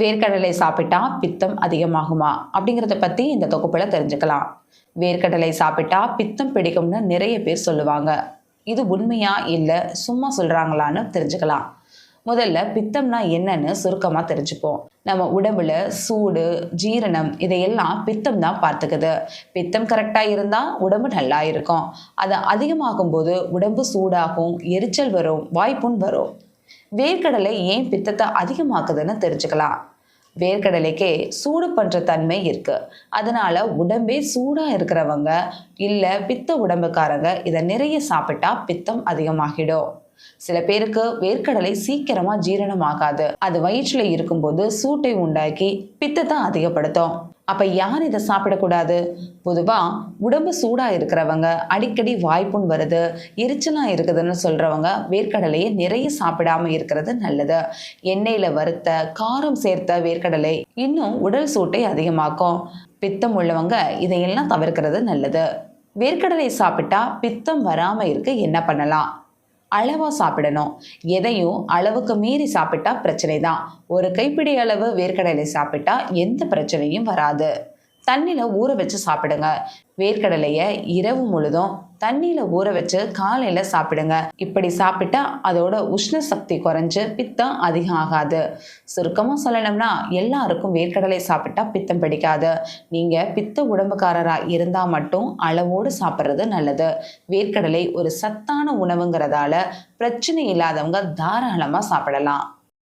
வேர்க்கடலை சாப்பிட்டா பித்தம் அதிகமாகுமா? அப்படிங்கிறத பற்றி இந்த தொகுப்பில் தெரிஞ்சுக்கலாம். வேர்க்கடலை சாப்பிட்டா பித்தம் பிடிக்கும்னு நிறைய பேர் சொல்லுவாங்க. இது உண்மையா இல்லை சும்மா சொல்கிறாங்களான்னு தெரிஞ்சுக்கலாம். முதல்ல பித்தம்னா என்னன்னு சுருக்கமாக தெரிஞ்சுப்போம். நம்ம உடம்புல சூடு ஜீரணம் இதையெல்லாம் பித்தம் தான் பார்த்துக்குது. பித்தம் கரெக்டாக இருந்தால் உடம்பு நல்லா இருக்கும். அது அதிகமாகும் போது உடம்பு சூடாகும் எரிச்சல் வரும் வாய்ப்புண் வரும். வேர்க்கடலை ஏன் பித்தத்தை அதிகமாக்குதுன்னு தெரிஞ்சுக்கலாம். வேர்க்கடலைக்கே சூடு பண்ணுற தன்மை இருக்கு. அதனால உடம்பே சூடாக இருக்கிறவங்க இல்லை பித்த உடம்புக்காரங்க இதை நிறைய சாப்பிட்டா பித்தம் அதிகமாகிடும். சில பேருக்கு வேர்க்கடலை சீக்கிரமா ஜீரணம் ஆகாது அது வயிற்றுல இருக்கும்போது சூட்டை உண்டாக்கி பித்தத்தை அதிகப்படுத்தும். அப்ப யார் இதை சாப்பிடக்கூடாது? பொதுவா உடம்பு சூடா இருக்கிறவங்க அடிக்கடி வாய்ப்புண் வருது எரிச்சலா இருக்குதுன்னு சொல்றவங்க வேர்க்கடலையை நிறைய சாப்பிடாம இருக்கிறது நல்லது. எண்ணெயில வறுத்த காரம் சேர்த்த வேர்க்கடலை இன்னும் உடல் சூட்டை அதிகமாக்கும். பித்தம் உள்ளவங்க இதையெல்லாம் தவிர்க்கிறது நல்லது. வேர்க்கடலை சாப்பிட்டா பித்தம் வராம இருக்க என்ன பண்ணலாம்? அளவாக சாப்பிடணும். எதையும் அளவுக்கு மீறி சாப்பிட்டா பிரச்சனை தான் ஒரு கைப்பிடி அளவு வேர்க்கடலை சாப்பிட்டா எந்த பிரச்சனையும் வராது. தண்ணியில் ஊற வச்சு சாப்பிடுங்க. வேர்க்கடலையை இரவு முழுதும் தண்ணியில் ஊற வச்சு காலையில் சாப்பிடுங்க. இப்படி சாப்பிட்டா அதோட உஷ்ண சக்தி குறைஞ்சு பித்தம் அதிகம் ஆகாது. சுருக்கமாக சொல்லணும்னா எல்லாருக்கும் வேர்க்கடலை சாப்பிட்டா பித்தம் பிடிக்காது. நீங்கள் பித்த உடம்புக்காரராக இருந்தால் மட்டும் அளவோடு சாப்பிட்றது நல்லது. வேர்க்கடலை ஒரு சத்தான உணவுங்கிறதால பிரச்சனை இல்லாதவங்க தாராளமாக சாப்பிடலாம்.